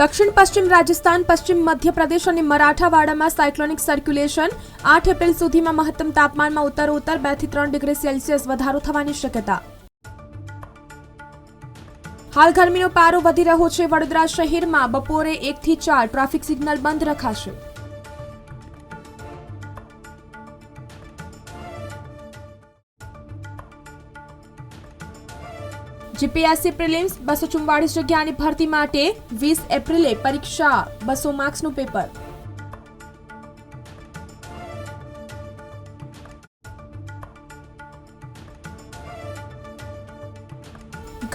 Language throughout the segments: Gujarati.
દક્ષિણ પશ્ચિમ રાજસ્થાન, પશ્ચિમ મધ્યપ્રદેશ અને મરાઠાવાડામાં સાયક્લોનિક સર્ક્યુલેશન આઠ એપ્રિલ સુધીમાં મહત્તમ તાપમાનમાં ઉત્તરોત્તર બેથી ત્રણ ડિગ્રી સેલ્સિયસ વધારો થવાની શક્યતા. હાલ ગરમીનો પારો વધી રહ્યો છે. વડોદરા શહેરમાં બપોરે એક થી ચાર ટ્રાફિક સિગ્નલ બંધ રખાશે. જીપીએસસી પ્રિલિમ્સ બસો ચુમ્બાળીસ જગ્યાની ભરતી માટે વીસ એપ્રિલે પરીક્ષા, બસો માર્ક્સનું પેપર.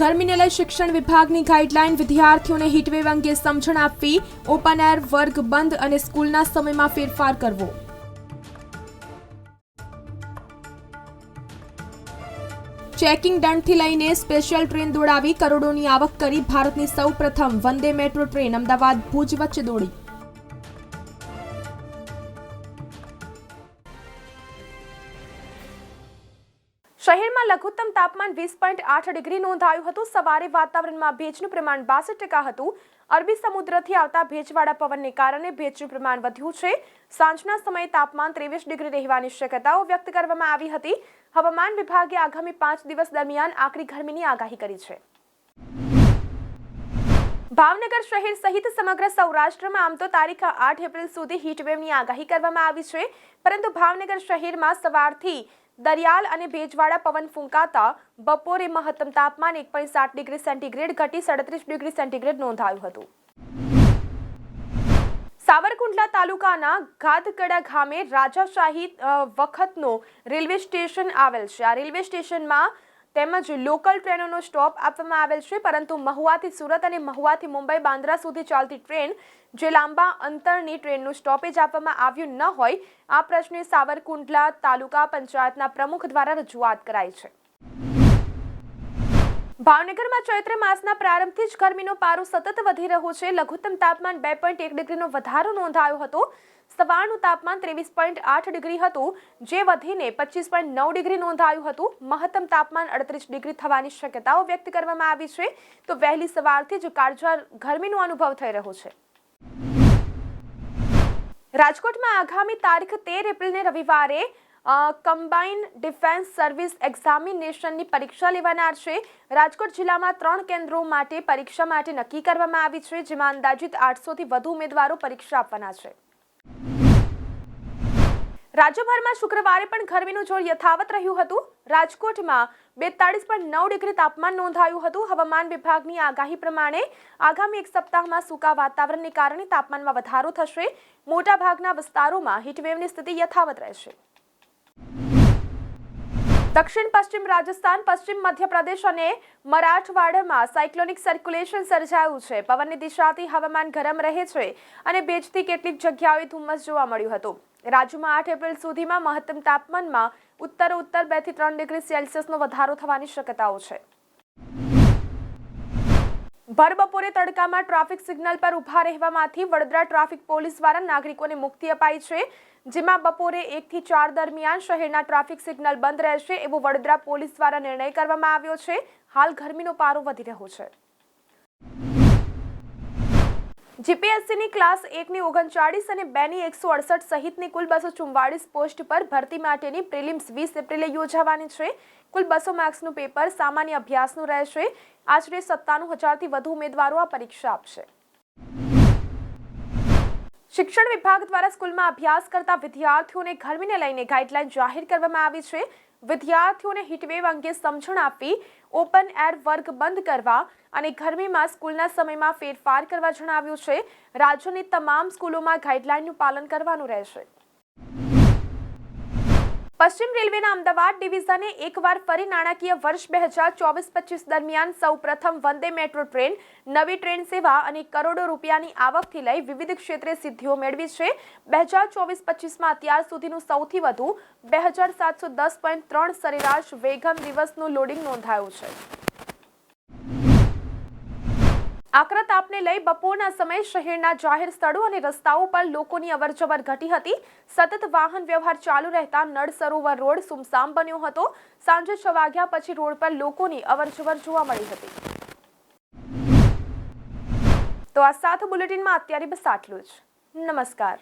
ગરમીને લઈ શિક્ષણ વિભાગની ગાઈડલાઈન વિદ્યાર્થીઓને હીટવેવ અંગે સમજણ આપવી, ઓપન એર વર્ગ બંધ અને સ્કૂલના સમયમાં ફેરફાર કરવો. ચેકિંગ દંડથી લઈને સ્પેશિયલ ટ્રેન દોડાવી કરોડોની આવક કરી ભારતની સૌ પ્રથમ વંદે મેટ્રો ટ્રેન, અમદાવાદ, ભુજ વચ્ચે દોડી. શહેરમાં લઘુત્તમ તાપમાન વીસ પોઈન્ટ આઠ ડિગ્રી નોંધાયું હતું. સવારે વાતાવરણમાં ભેજનું પ્રમાણ બાસઠ ટકા હતું. અરબી સમુદ્રથી આવતા ભેજવાળા પવનને કારણે ભેજનું પ્રમાણ વધ્યું છે. સાંજના સમયે તાપમાન ત્રેવીસ ડિગ્રી રહેવાની શક્યતાઓ વ્યક્ત કરવામાં આવી હતી. હવામાન વિભાગે આગામી પાંચ દિવસ દરમિયાન આકરી ગરમીની આગાહી કરી છે. ભાવનગર શહેર સહિત સમગ્ર સૌરાષ્ટ્રમાં આમ તો તારીખ આઠ એપ્રિલ સુધી હીટવેવની આગાહી કરવામાં આવી છે. પરંતુ ભાવનગર શહેરમાં સવારથી દરિયાલ અને ભેજવાળા પવન ફૂંકાતા બપોરે મહત્તમ તાપમાન એક ડિગ્રી સેન્ટીગ્રેડ ઘટી સડત્રીસ ડિગ્રી સેન્ટીગ્રેડ નોંધાયું હતું. સાવરકુંડલા તાલુકાના ગાદકડા ગામે રાજાશાહી વખતનો રેલવે સ્ટેશન આવેલ છે. આ રેલવે સ્ટેશનમાં તેમજ લોકલ ટ્રેનોનો સ્ટોપ આપવામાં આવેલ છે, પરંતુ મહુવાથી સુરત અને મહુવાથી મુંબઈ બાંદ્રા સુધી ચાલતી ટ્રેન જે લાંબા અંતરની ટ્રેનનું સ્ટોપેજ આપવામાં આવ્યું ન હોય, આ પ્રશ્ને સાવરકુંડલા તાલુકા પંચાયતના પ્રમુખ દ્વારા રજૂઆત કરાઈ છે. ભાવનગરમાં ચૈત્ર માસના પ્રારંભથી જ ગરમીનો પારો સતત વધી રહ્યો છે. લઘુત્તમ તાપમાન બે પોઈન્ટ એક ડિગ્રીનો વધારો નોંધાયો હતો. સવારનું તાપમાન ત્રેવીસ પોઈન્ટ આઠ ડિગ્રી હતું, જે વધીને પચીસ પોઈન્ટ નવ ડિગ્રી નોંધાયું હતું. મહત્તમ તાપમાન અડત્રીસ ડિગ્રી થવાની શક્યતાઓ વ્યક્ત કરવામાં આવી છે. તો વહેલી સવારથી જ કાળઝાળ ગરમીનો અનુભવ થઈ રહ્યો છે. રાજકોટમાં આગામી તારીખ તેર એપ્રિલને રવિવારે કમ્બાઇન ડિફેન્સ સર્વિસ એક્ઝામિનેશનની પરીક્ષા લેવાનાર છે. રાજકોટ જિલ્લામાં ત્રણ કેન્દ્રો માટે પરીક્ષા માટે નક્કી કરવામાં આવી છે, જેમાં અંદાજિત આઠસોથી વધુ ઉમેદવારો પરીક્ષા આપવાના છે. રાજ્યભરમાં શુક્રવારે પણ ગરમીનું જોર યથાવત રહ્યું હતું. રાજકોટમાં બેતાળીસ પોઈન્ટ નવ ડિગ્રી તાપમાન નોંધાયું હતું. હવામાન વિભાગની આગાહી પ્રમાણે આગામી એક સપ્તાહમાં સૂકા વાતાવરણને કારણે તાપમાનમાં વધારો થશે. મોટાભાગના વિસ્તારોમાં હીટવેવની સ્થિતિ યથાવત રહેશે. દક્ષિણ, પશ્ચિમ રાજસ્થાન, પશ્ચિમ મધ્યપ્રદેશ અને મરાઠવાડામાં સાયક્લોનિક સર્ક્યુલેશન સર્જાયું છે. પવનની દિશાથી હવામાન ગરમ રહે છે અને ભેજથી કેટલીક જગ્યાઓએ ધુમ્મસ જોવા મળ્યું હતું. રાજ્યમાં આઠ એપ્રિલ સુધીમાં મહત્તમ તાપમાનમાં ઉત્તર ઉત્તર બેથી ત્રણ ડિગ્રી સેલ્સિયસનો વધારો થવાની શક્યતાઓ છે. ભર બપોરે તડકામાં ટ્રાફિક સિગ્નલ પર ઊભા રહેવામાંથી વડોદરા ટ્રાફિક પોલીસ દ્વારા નાગરિકોને મુક્તિ અપાઈ છે, જેમાં બપોરે એક થી ચાર દરમિયાન શહેરના ટ્રાફિક સિગ્નલ બંધ રહેશે એવો વડોદરા પોલીસ દ્વારા નિર્ણય કરવામાં આવ્યો છે. હાલ ગરમીનો પારો વધી રહ્યો છે. જીપીએસસીની ક્લાસ એકની ઓગણચાળીસ અને બેની એકસો અડસઠ સહિતની કુલ બસો ચુમ્વાળીસ પોસ્ટ પર ભરતી માટેની પ્રિલિમ્સ વીસ એપ્રિલે યોજાવાની છે. કુલ બસો માર્ક્સનું પેપર સામાન્ય અભ્યાસનું રહેશે. આશરે સત્તાણું હજારથી વધુ ઉમેદવારો આ પરીક્ષા આપશે. શિક્ષણ વિભાગ દ્વારા સ્કૂલમાં અભ્યાસ કરતા વિદ્યાર્થીઓને ગરમીને લઈને ગાઈડલાઈન જાહેર કરવામાં આવી છે. વિદ્યાર્થીઓને હીટવેવ અંગે સમજણ આપવી ઓપન એર વર્ગ બંધ કરવા અને ગરમીમાં સ્કૂલના સમયમાં ફેરફાર કરવા જણાવ્યું છે. રાજ્યની તમામ સ્કૂલોમાં ગાઈડલાઈનનું પાલન કરવાનું રહેશે. પશ્ચિમ રેલવેના અમદાવાદ ડિવિઝને એકવાર ફરી નાણાકીય વર્ષ બે હજાર ચોવીસ પચીસ દરમિયાન સૌ પ્રથમ વંદે મેટ્રો ટ્રેન, નવી ટ્રેન સેવા અને કરોડો રૂપિયાની આવકથી લઈ વિવિધ ક્ષેત્રે સિદ્ધિઓ મેળવી છે. બે હજાર ચોવીસ પચીસમાં અત્યાર સુધીનું સૌથી વધુ બે હજાર સાતસો દસ પોઈન્ટ ત્રણ સરેરાશ વેગન દિવસનું લોડિંગ નોંધાયું છે. આકરા તાપને લઈ બપોરના સમયે શહેરના જાહેર સ્થળો અને રસ્તાઓ પર લોકોની અવરજવર ઘટી હતી. સતત વાહન વ્યવહાર ચાલુ રહેતા નળ સરોવર રોડ સુમસામ બન્યો હતો. સાંજે છ વાગ્યા પછી રોડ પર લોકોની અવરજવર જોવા મળી હતી. તો આ સાથે બુલેટિનમાં અત્યારે બસ આટલું જ. નમસ્કાર.